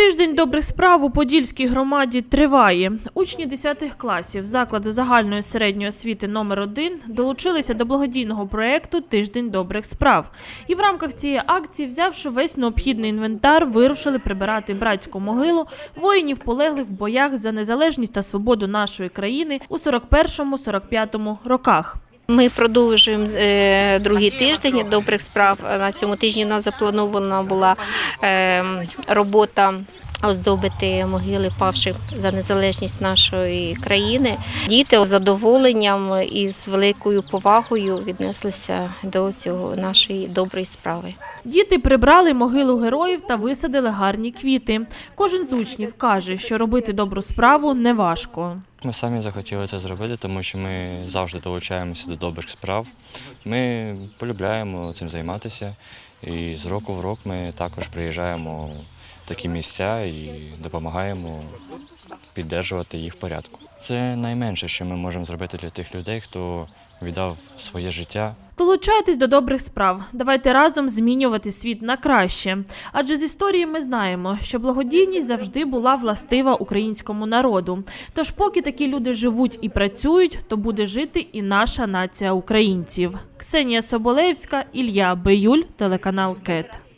Тиждень добрих справ у Подільській громаді триває. Учні 10 класів закладу загальної середньої освіти номер 1 долучилися до благодійного проєкту Тиждень добрих справ. І в рамках цієї акції, взявши весь необхідний інвентар, вирушили прибирати братську могилу воїнів, полеглих в боях за незалежність та свободу нашої країни у 41-45 роках. Ми продовжуємо е, другий тиждень добрих справ. На цьому тижні у нас запланована була е, робота. Оздобити могили павших за незалежність нашої країни. Діти з задоволенням і з великою повагою віднеслися до цього нашої доброї справи. Діти прибрали могилу героїв та висадили гарні квіти. Кожен з учнів каже, що робити добру справу неважко. Ми самі захотіли це зробити, тому що ми завжди долучаємося до добрих справ. Ми полюбляємо цим займатися, і з року в рок ми також приїжджаємо в такі місця і допомагаємо піддержувати їх в порядку. Це найменше, що ми можемо зробити для тих людей, хто віддав своє життя Долучайтесь до добрих справ. Давайте разом змінювати світ на краще. Адже з історії ми знаємо, що благодійність завжди була властива українському народу. Тож, поки такі люди живуть і працюють, то буде жити і наша нація українців. Ксенія Соболевська, Ілля Биюль, телеканал КЕТ.